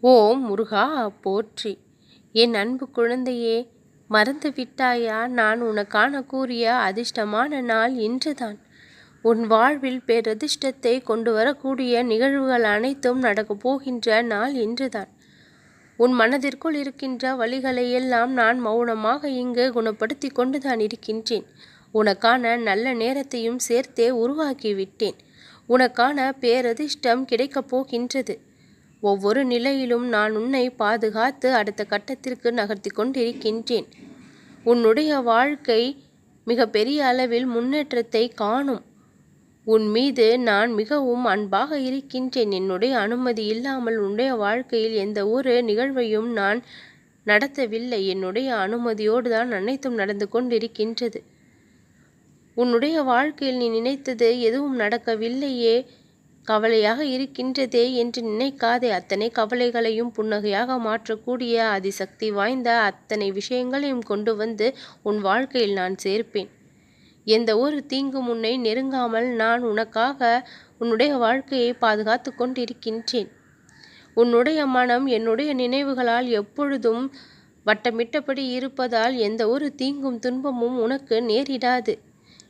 ஓம் முருகா போற்றி. என் அன்பு குழந்தையே மறந்து விட்டாயா? நான் உனக்கான கூறிய அதிர்ஷ்டமான நாள் இன்றுதான். உன் வாழ்வில் பேரதிர்ஷ்டத்தை கொண்டு வரக்கூடிய நிகழ்வுகள் அனைத்தும் நடக்கப் போகின்ற நாள் இன்றுதான். உன் மனதிற்குள் இருக்கின்ற வழிகளை எல்லாம் நான் மௌனமாக இங்கு குணப்படுத்தி கொண்டுதான் இருக்கின்றேன். உனக்கான நல்ல நேரத்தையும் சேர்த்தே உருவாக்கிவிட்டேன். உனக்கான பேரதிர்ஷ்டம் கிடைக்கப் போகின்றது. ஒவ்வொரு நிலையிலும் நான் உன்னை பாதுகாத்து அடுத்த கட்டத்திற்கு நகர்த்தி கொண்டிருக்கின்றேன். உன்னுடைய வாழ்க்கை மிக பெரிய அளவில் முன்னேற்றத்தை காணும். உன் மீது நான் மிகவும் அன்பாக இருக்கின்றேன். என்னுடைய அனுமதி இல்லாமல் உன்னுடைய வாழ்க்கையில் எந்த ஒரு நிகழ்வையும் நான் நடத்தவில்லை. என்னுடைய அனுமதியோடு தான் அனைத்தும் நடந்து கொண்டிருக்கின்றது. உன்னுடைய வாழ்க்கையில் நீ நினைத்தது எதுவும் நடக்கவில்லையே. கவலையாக இருக்கின்றதே என்று நினைக்காதே. அத்தனை கவலைகளையும் புன்னகையாக மாற்றக்கூடிய அதிசக்தி வாய்ந்த அத்தனை விஷயங்களையும் கொண்டு வந்து உன் வாழ்க்கையில் நான் சேர்ப்பேன். எந்த ஒரு தீங்கும் உன்னை நெருங்காமல் நான் உனக்காக உன்னுடைய வாழ்க்கையை பாதுகாத்து கொண்டிருக்கின்றேன். உன்னுடைய மனம் என்னுடைய நினைவுகளால் எப்பொழுதும் வட்டமிட்டபடி இருப்பதால் எந்த ஒரு தீங்கும் துன்பமும் உனக்கு நேரிடாது.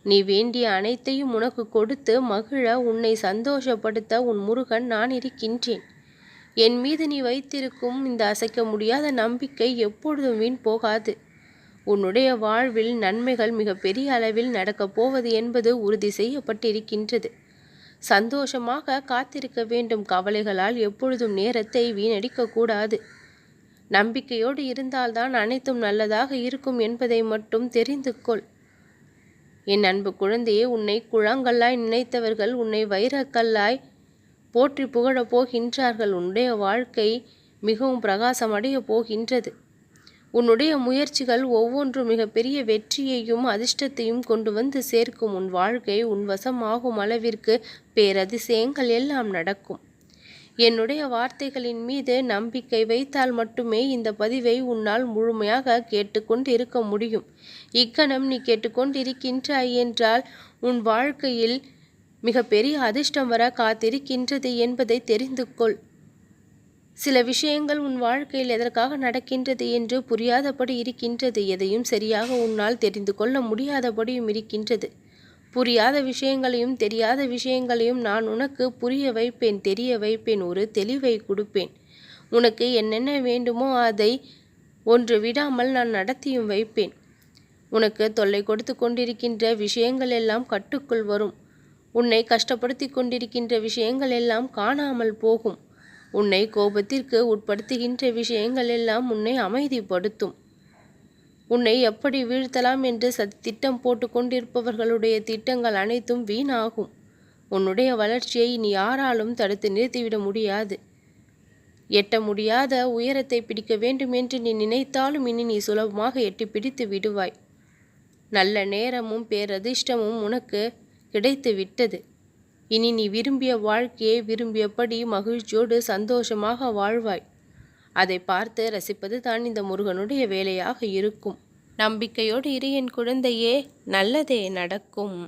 நீ வேண்டிய அனைத்தையும் உனக்கு கொடுத்து மகிழ உன்னை சந்தோஷப்படுத்த உன் முருகன் நான் இருக்கின்றேன். என் மீது நீ வைத்திருக்கும் இந்த அசைக்க முடியாத நம்பிக்கை எப்பொழுதும் வீண் போகாது. உன்னுடைய வாழ்வில் நன்மைகள் மிக பெரிய அளவில் நடக்கப் போவது என்பது உறுதி செய்யப்பட்டிருக்கின்றது. சந்தோஷமாக காத்திருக்க வேண்டும் கவலைகளால் எப்பொழுதும் நேரத்தை வீணடிக்கக்கூடாது நம்பிக்கையோடு இருந்தால்தான் அனைத்தும் நல்லதாக இருக்கும் என்பதை மட்டும் தெரிந்து கொள். என் அன்பு குழந்தையே உன்னை குழாங்கல்லாய் நினைத்தவர்கள் உன்னை வைரக்கல்லாய் போற்றி புகழப் போகின்றார்கள். உன்னுடைய வாழ்க்கை மிகவும் பிரகாசமடைய போகின்றது. உன்னுடைய முயற்சிகள் ஒவ்வொன்றும் மிகப்பெரிய வெற்றியையும் அதிர்ஷ்டத்தையும் கொண்டு வந்து சேர்க்கும். உன் வாழ்க்கை உன் வசமாகும் அளவிற்கு பேரதிசயங்கள் எல்லாம் நடக்கும். என்னுடைய வார்த்தைகளின் மீது நம்பிக்கை வைத்தால் மட்டுமே இந்த பதிவை உன்னால் முழுமையாக கேட்டுக்கொண்டு இருக்க முடியும். இக்கணம் நீ கேட்டுக்கொண்டிருக்கின்றாய் என்றால் உன் வாழ்க்கையில் மிகப்பெரிய அதிர்ஷ்டம் வர காத்திருக்கின்றது என்பதை தெரிந்து கொள். சில விஷயங்கள் உன் வாழ்க்கையில் எதற்காக நடக்கின்றது என்று புரியாதபடி இருக்கின்றது எதையும் சரியாக உன்னால் தெரிந்து கொள்ள முடியாதபடியும் இருக்கின்றது. புரியாத விஷயங்களையும் தெரியாத விஷயங்களையும் நான் உனக்கு புரிய வைப்பேன் தெரிய வைப்பேன் ஒரு தெளிவை கொடுப்பேன். உனக்கு என்னென்ன வேண்டுமோ அதை ஒன்று விடாமல் நான் நடத்தியும் வைப்பேன். உனக்கு தொல்லை கொடுத்து கொண்டிருக்கின்ற விஷயங்கள் எல்லாம் கட்டுக்குள் வரும். உன்னை கஷ்டப்படுத்தி கொண்டிருக்கின்ற விஷயங்கள் எல்லாம் காணாமல் போகும். உன்னை கோபத்திற்கு உட்படுத்துகின்ற விஷயங்கள் எல்லாம் உன்னை அமைதிப்படுத்தும். உன்னை எப்படி வீழ்த்தலாம் என்று சத் திட்டம் போட்டு கொண்டிருப்பவர்களுடைய திட்டங்கள் அனைத்தும் வீணாகும். உன்னுடைய வளர்ச்சியை நீ யாராலும் தடுத்து நிறுத்திவிட முடியாது. எட்ட முடியாத உயரத்தை பிடிக்க வேண்டும் என்று நீ நினைத்தாலும் இனி நீ சுலபமாக எட்டி பிடித்து விடுவாய். நல்ல நேரமும் பேரதிர்ஷ்டமும் உனக்கு கிடைத்து விட்டது. இனி நீ விரும்பிய வாழ்க்கையை விரும்பியபடி மகிழ்ச்சியோடு சந்தோஷமாக வாழ்வாய். அதை பார்த்து ரசிப்பது தான் இந்த முருகனுடைய வேலையாக இருக்கும். நம்பிக்கையோடு இரு என் குழந்தையே நல்லதே நடக்கும்.